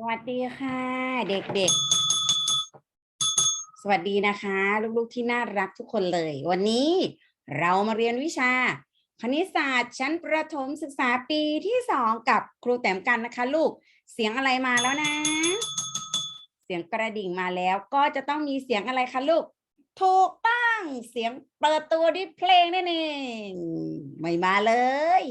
สวัสดีค่ะ เด็กๆ สวัสดีนะคะ ลูกๆที่น่ารักทุกคนเลย วันนี้เรามาเรียนวิชา คณิตศาสตร์ ชั้นประถมศึกษาปีที่สองกับครูแต้มกันนะคะ ลูกเสียงอะไรมาแล้วนะ เสียงกระดิ่งมาแล้วก็จะต้องมีเสียงอะไรคะลูก ถูกต้องเสียงเปิดตัวด้วยเพลงนั่นเองไม่มาเลย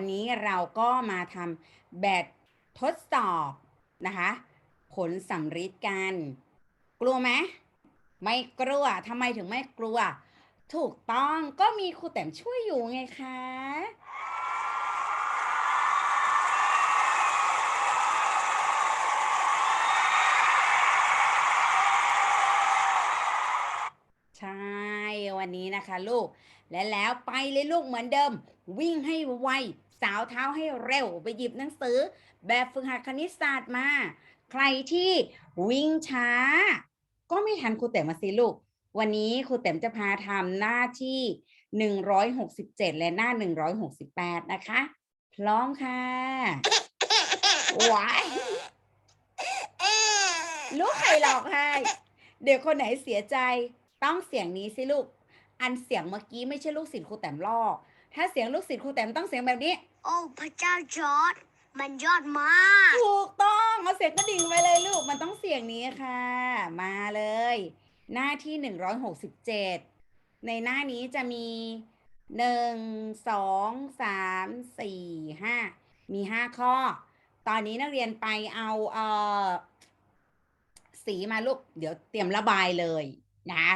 วันนี้เราก็มาทำแบบทดสอบนะคะ ผลสำริดกัน กลัวไหมไม่กลัวทำไมถึงไม่กลัว ถูกต้องก็มีครูแต้มช่วยอยู่ไงคะใช่ วันนี้นะคะลูก และแล้วไปเลยลูกเหมือนเดิม วิ่งให้ไว สาวเท้าให้เร็วไปหยิบหนังสือ แบบฝึกหัดคณิตศาสตร์มา ใครที่วิ่งช้า ก็ไม่ทันครูแต้มมาสิลูก วันนี้ครูแต้มจะพาทำหน้าที่ 167 และหน้า 168 นะคะ พร้อมค่ะว้ายลูกใครหลอกให้เดี๋ยวคนไหนเสียใจต้องเสียงนี้สิลูก อันเสียงเมื่อกี้ไม่ใช่ลูกศิษย์ครูแต้มลอก ถ้าเสียงลูกศิษย์ครูแต้มต้องเสียงแบบนี้ โอ้พระเจ้าจอร์ดมันยอดมากถูกต้องเอาเสียงกระดิ่งไปเลยลูก มันต้องเสียงนี้ค่ะ มาเลย หน้าที่167ในหน้านี้จะมี1 2 3 4 5มี5ข้อ ตอนนี้นักเรียนไปเอาเอ่อสีมาลูก เดี๋ยวเตรียมระบายเลยนะ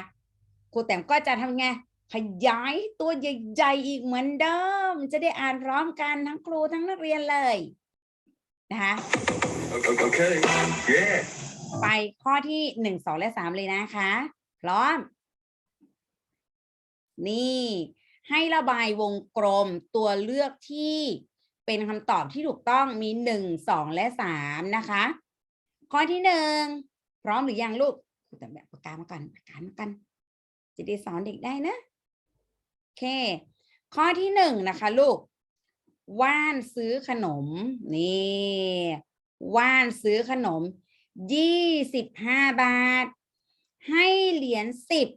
ครูแต้มก็จะทำไง ขยายตัวใหญ่ๆอีกเหมือนเดิม จะได้อ่านพร้อมกันทั้งครูทั้งนักเรียนเลยนะคะ Okay. Yeah. ไปข้อที่หนึ่งสองและสามเลยนะคะ พร้อม นี่ ให้ระบายวงกลมตัวเลือกที่เป็นคำตอบที่ถูกต้องมีหนึ่งสองและสามนะคะ ข้อที่หนึ่งพร้อมหรือยังลูกแต่แบบปากกามากันปากกามากัน จะได้สอนเด็กได้นะโอ เค ข้อที่หนึ่งนะคะลูก ว่านซื้อขนม นี่ ว่านซื้อขนมยี่สิบห้าบาท ให้เหรียญสิบ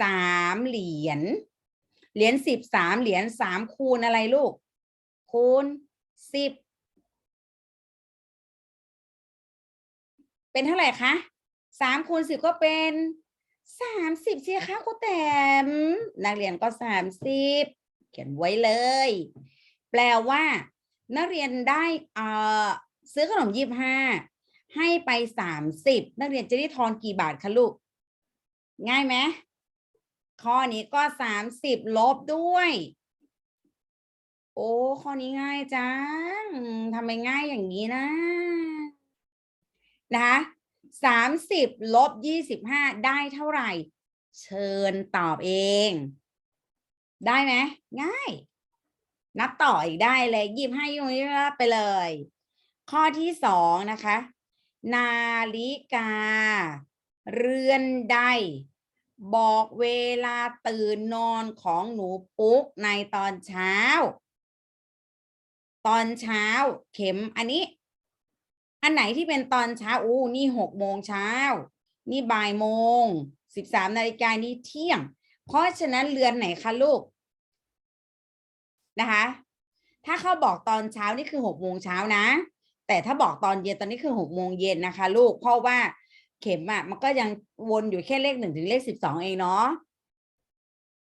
สามเหรียญ เหรียญสิบสามเหรียญสามคูณอะไรลูก คูณสิบเป็นเท่าไหร่คะสามคูณสิบก็เป็น สามสิบสิคะครูแต้มนักเรียนก็สามสิบเขียนไว้เลย แปลว่า นักเรียนได้เอ่อซื้อขนมยี่ห้าให้ไปสามสิบนักเรียนจะได้ทอนกี่บาทคะลูก ง่ายไหมข้อนี้ก็สามสิบลบด้วย โอ้ข้อนี้ง่ายจังทำไมง่ายอย่างนี้นะนะคะ สามสิบลบยี่สิบห้าได้เท่าไหร่ เชิญตอบเอง ได้ไหมง่าย นับต่ออีกได้เลยยิบให้ยี่สิบห้ไปเลย ข้อที่สองนะคะ นาฬิกา เรือนใด บอกเวลาตื่นนอนของหนูปุ๊กในตอนเช้า ตอนเช้าเข็มอันนี้ อันไหนที่เป็นตอนเช้าอู้นี่หกโมงเช้า นี่บ่ายโมงสิบสามนาฬิกานี่เที่ยง เพราะฉะนั้นเรือนไหนคะลูกนะคะ ถ้าเขาบอกตอนเช้านี่คือหกโมงเช้านะ แต่ถ้าบอกตอนเย็นตอนนี้คือหกโมงเย็นนะคะ ลูกเพราะว่าเข็มอะมันก็ยังวนอยู่แค่เลขหนึ่งถึงเลขสิบสองเองเนาะ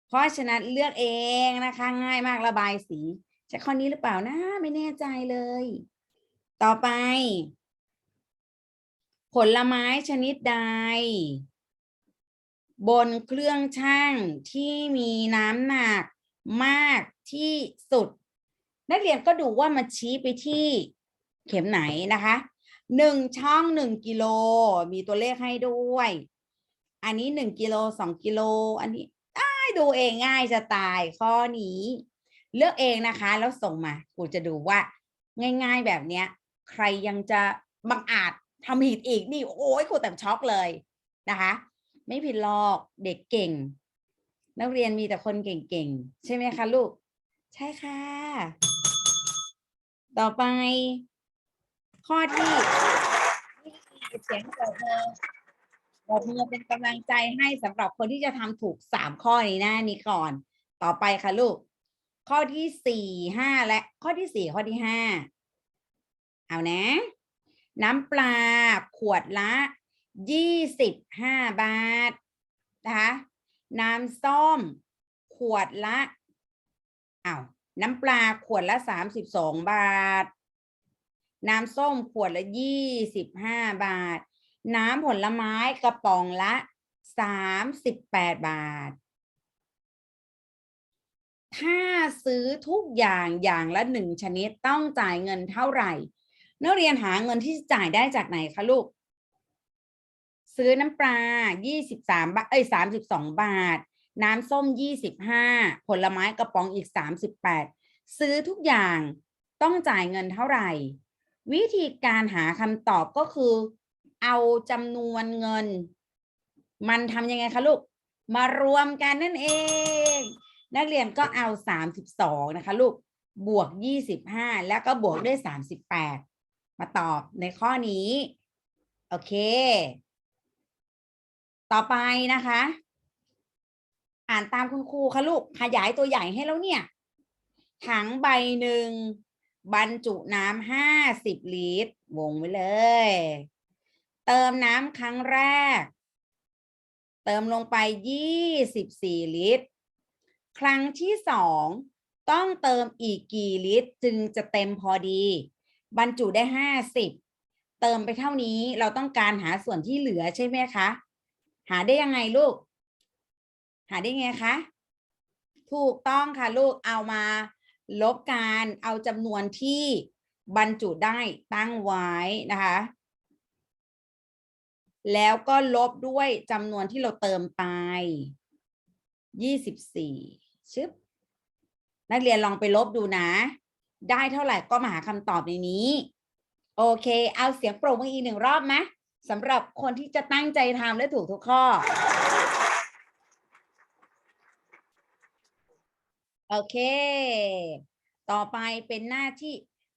เพราะฉะนั้นเลือกเองนะคะ ง่ายมากระบายสีใช่ข้อนี้หรือเปล่านะ ไม่แน่ใจเลย ต่อไป ผลไม้ชนิดใด บนเครื่องช่างที่มีน้ำหนักมากที่สุด นักเรียนก็ดูว่ามันชี้ไปที่เข็มไหนนะคะหนึ่งช่องหนึ่งกิโล มีตัวเลขให้ด้วย อันนี้หนึ่งกิโลสองกิโล อันนี้ได้ดูเองง่ายจะตายข้อนี้ เลือกเองนะคะ แล้วส่งมากูจะดูว่า ง่าย ๆแบบเนี้ย ใครยังจะบังอาจ ทำผิดอีกนี่โอ้ยครูแต่ช็อกเลยนะคะ ไม่ผิดหรอกเด็กเก่ง นักเรียนมีแต่คนเก่งๆ ใช่ไหมคะลูก ใช่ค่ะ ต่อไป ข้อที่เสียงปรบมือปรบมือเป็นกำลังใจให้สำหรับคนที่จะทำถูกสามข้อนี้นะนี้ก่อน ต่อไปค่ะลูก ข้อที่สี่ห้าและข้อที่สี่ข้อที่ห้าเอานะ น้ำปลาขวดละยี่สิบห้าบาทนะคะน้ำส้ม ขวดละอ้าวน้ำปลาขวดละสามสิบสองบาท น้ำส้มขวดละยี่สิบห้าบาท น้ำผลไม้กระป๋องละสามสิบแปดบาท ถ้าซื้อทุกอย่างอย่างละหนึ่งชนิดต้องจ่ายเงินเท่าไหร่ นักเรียนหาเงินที่จ่ายได้จากไหนคะลูก ซื้อน้ำปลา23บาท เอ้ย32บาท น้ำส้ม25ผลไม้กระป๋องอีก38ซื้อทุกอย่างต้องจ่ายเงินเท่าไหร่ วิธีการหาคำตอบก็คือ เอาจำนวนเงิน มันทำยังไงคะลูก มารวมกันนั่นเอง นักเรียนก็เอา 32 นะคะลูก บวก 25 แล้วก็บวกด้วย 38 มาตอบในข้อนี้ โอเค ต่อไปนะคะ อ่านตามคุณครูค่ะลูก ขยายตัวใหญ่ให้แล้วเนี่ย ถังใบหนึ่งบรรจุน้ำห้าสิบลิตร วงไว้เลย เติมน้ำครั้งแรก เติมลงไปยี่สิบสี่ลิตร ครั้งที่สองต้องเติมอีกกี่ลิตรจึงจะเต็มพอดี บรรจุได้ห้าสิบเติมไปเท่านี้เราต้องการหาส่วนที่เหลือใช่ไหมคะ หาได้ยังไงลูก หาได้ไงคะถูกต้องค่ะลูกเอามาลบการเอาจำนวนที่บรรจุได้ตั้งไว้นะคะ แล้วก็ลบด้วยจำนวนที่เราเติมไปยี่สิบสี่ชึบ นักเรียนลองไปลบดูนะ ได้เท่าไหร่ก็มาหาคำตอบในนี้ โอเค เอาเสียงโปรบมืออีกหนึ่งรอบไหมสำหรับคนที่จะตั้งใจทำและถูกทุกข้อ โอเค ต่อไปเป็นหน้าที่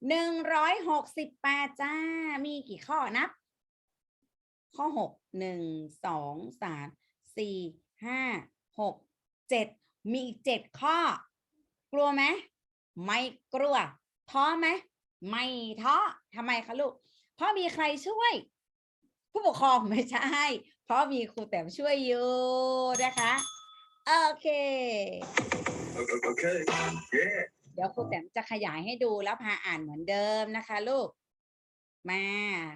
หนึ่งร้อยหกสิบแปดจ้า มีกี่ข้อนับ ข้อหกหนึ่งสองสามสี่ห้าหกเจ็ดมีอีกเจ็ดข้อ กลัวไหม ไม่กลัวท้อไหมไม่ท้อทำไมคะลูก เพราะมีใครช่วย ผู้ปกครองไม่ใช่ เพราะมีครูแต้มช่วยอยู่นะคะโอเค Okay. Yeah. เดี๋ยวครูแต้มจะขยายให้ดูแล้วพาอ่านเหมือนเดิมนะคะ ลูก มา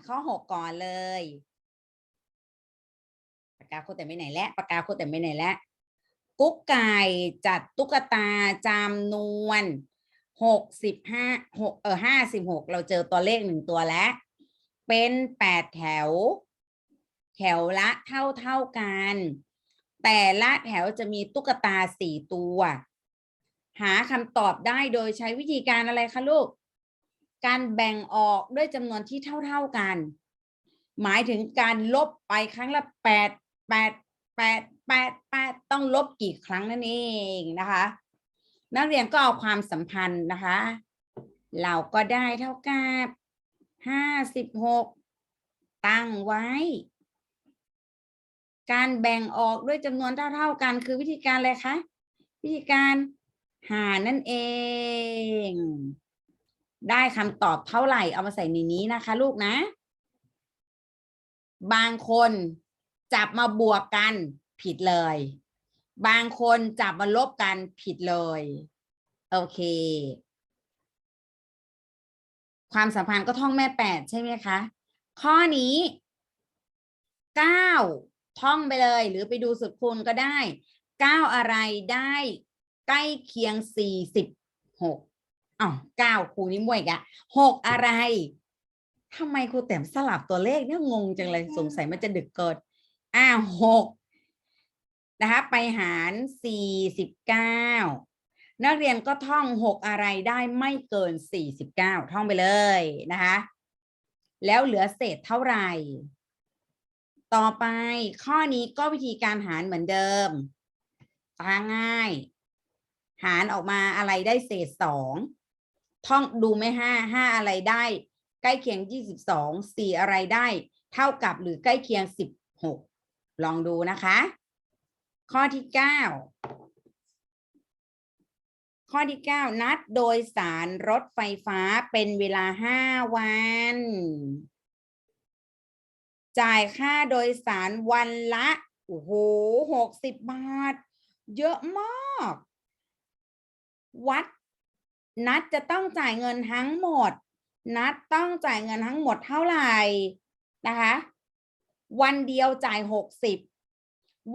ข้อหกก่อนเลยปากกาครูแต้มไปไหนแล้วปากกาครูแต้มไปไหนแล้วกุ๊กไก่จัดตุ๊กตาจำนวน หกสิบห้าหกเออห้าสิบหกเราเจอตัวเลขหนึ่งตัวแล้ว เป็นแปดแถว แถวละเท่าเท่ากัน แต่ละแถวจะมีตุ๊กตาสี่ตัว หาคำตอบได้โดยใช้วิธีการอะไรคะลูก การแบ่งออกด้วยจำนวนที่เท่าๆกัน หมายถึงการลบไปครั้งละแปดแปดแปดแปดแปดต้องลบกี่ครั้งนั่นเองนะคะ นักเรียนก็เอาความสัมพันธ์นะคะ เราก็ได้เท่ากับห้าสิบหกตั้งไว้ การแบ่งออกด้วยจำนวนเท่าๆกันคือวิธีการอะไรคะ วิธีการหารนั่นเอง ได้คำตอบเท่าไหร่เอามาใส่ในนี้นะคะ ลูกนะ บางคนจับมาบวกกันผิดเลย บางคนจับมาลบกันผิดเลย โอเค ความสัมพันธ์ก็ท่องแม่แปดใช่ไหมคะ ข้อนี้เก้าท่องไปเลย หรือไปดูสุดคูณก็ได้เก้าอะไรได้ใกล้เคียงสี่สิบหกอ้าวเก้าคูณนี่มวอีกอะหกอะไรทำไมครูแต้มสลับตัวเลขเนี่ยงงจังเลยสงสัยมันจะดึกเกินอ่าหก นะคะไปหารสี่สิบเก้านักเรียนก็ท่องหกอะไรได้ไม่เกินสี่สิบเก้าท่องไปเลยนะคะแล้วเหลือเศษเท่าไหร่ ต่อไปข้อนี้ก็วิธีการหารเหมือนเดิมตาง่าย หารออกมาอะไรได้เศษสองท่องดูไหมห้าห้าอะไรได้ ใกล้เคียงยี่สิบสองสี่อะไรได้ เท่ากับหรือใกล้เคียงสิบหกลองดูนะคะ ข้อที่เก้าข้อที่เก้านัดโดยสารรถไฟฟ้าเป็นเวลาห้าวัน จ่ายค่าโดยสารวันละโอ้โหหกสิบบาท เยอะมาก วัด นัดจะต้องจ่ายเงินทั้งหมด นัดต้องจ่ายเงินทั้งหมดเท่าไหร่นะคะ วันเดียวจ่ายหกสิบ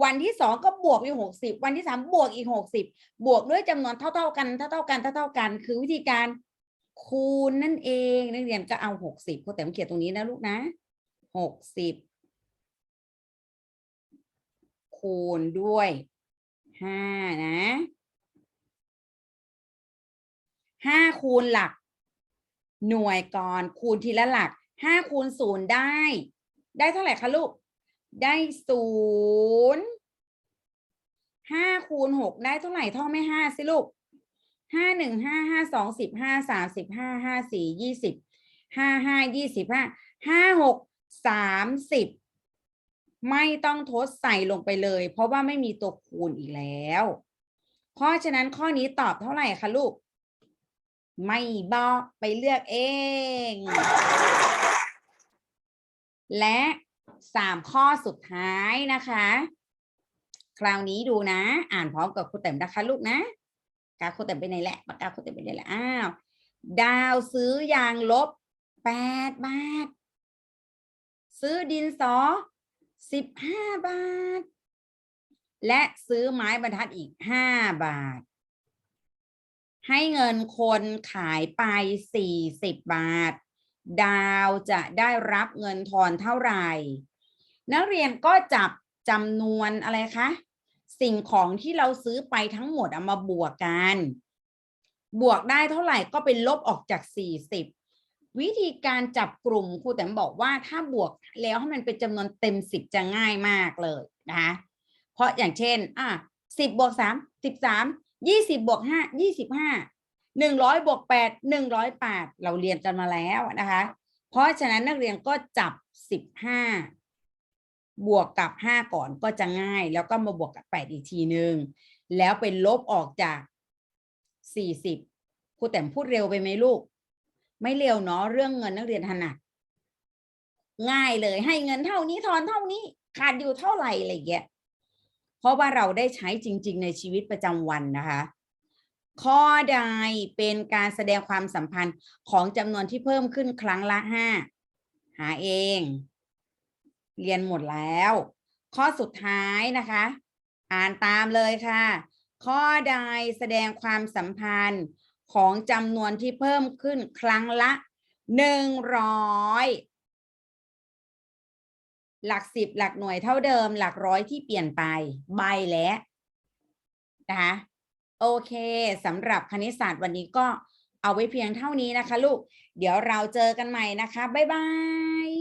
วันที่สองก็บวกอีกหกสิบวันที่สามบวกอีกหกสิบบวกด้วยจำนวนเท่าๆกันเท่าๆกันเท่าๆกัน คือวิธีการคูณนั่นเองนักเรียนก็เอาหกสิบแต่มเขียนตรงนี้นะลูกนะหกสิบคูณด้วยห้านะห้าคูณหลัก หน่วยก่อนคูณทีละหลักห้าคูณศูนย์ได้ ได้เท่าไหร่คะลูก ได้ศูนย์ห้าคูณหกได้เท่าไหร่ท่องไม่ห้าสิลูกห้าหนึ่งห้าห้าสองสิบห้าสามสิบห้าห้าสี่ยี่สิบห้าห้ายี่สิบห้าห้าหกสามสิบไม่ต้องทดใส่ลงไปเลย เพราะว่าไม่มีตัวคูณอีกแล้ว เพราะฉะนั้นข้อนี้ตอบเท่าไหร่คะลูก ไม่บอกไปเลือกเอง และ สามข้อสุดท้ายนะคะ คราวนี้ดูนะ อ่านพร้อมกับครูเต็มนะคะลูกนะกาครูเต็มไปไหนแหละปากกาครูเต็มไปไหนแหละอ้าวดาวซื้อยางลบแปดบาท ซื้อดินสอสิบห้าบาท และซื้อไม้บรรทัดอีกห้าบาท ให้เงินคนขายไปสี่สิบบาท ดาวจะได้รับเงินทอนเท่าไหร่ นักเรียนก็จับจำนวนอะไรคะสิ่งของที่เราซื้อไปทั้งหมดเอามาบวกกัน บวกได้เท่าไหร่ก็เป็นลบออกจาก 40 วิธีการจับกลุ่มครูแต้มบอกว่าถ้าบวกแล้วให้มันเป็นจำนวนเต็ม 10 จะง่ายมากเลยนะคะเพราะอย่างเช่นอะ10บวก3 13 20บวก5 25 100บวก8 108เราเรียนกันมาแล้วนะคะ เพราะฉะนั้นนักเรียนก็จับ15บห้าบวกกับ5ก่อนก็จะง่าย แล้วก็มาบวกกับ8อีกทีหนึ่งแล้วเป็นลบออกจาก40ครูแต้มพูดเร็วไปไหมลูก ไม่เร็วเนาะเรื่องเงินนักเรียนถนัดง่ายเลยให้เงินเท่านี้ทอนเท่านี้ขาดอยู่เท่าไหร่อะไรเงี้ยเพราะว่าเราได้ใช้จริง ๆ ในชีวิตประจำวันนะคะ ข้อใดเป็นการแสดงความสัมพันธ์ของจำนวนที่เพิ่มขึ้นครั้งละห้าหาเอง เรียนหมดแล้ว ข้อสุดท้ายนะคะ อ่านตามเลยค่ะ ข้อใดแสดงความสัมพันธ์ของจำนวนที่เพิ่มขึ้นครั้งละหนึ่งร้อยหลักสิบหลักหน่วยเท่าเดิม หลักร้อยที่เปลี่ยนไปใบและนะคะ โอเคสำหรับคณิตศาสตร์วันนี้ก็เอาไว้เพียงเท่านี้นะคะ ลูก เดี๋ยวเราเจอกันใหม่นะคะ บ๊ายบาย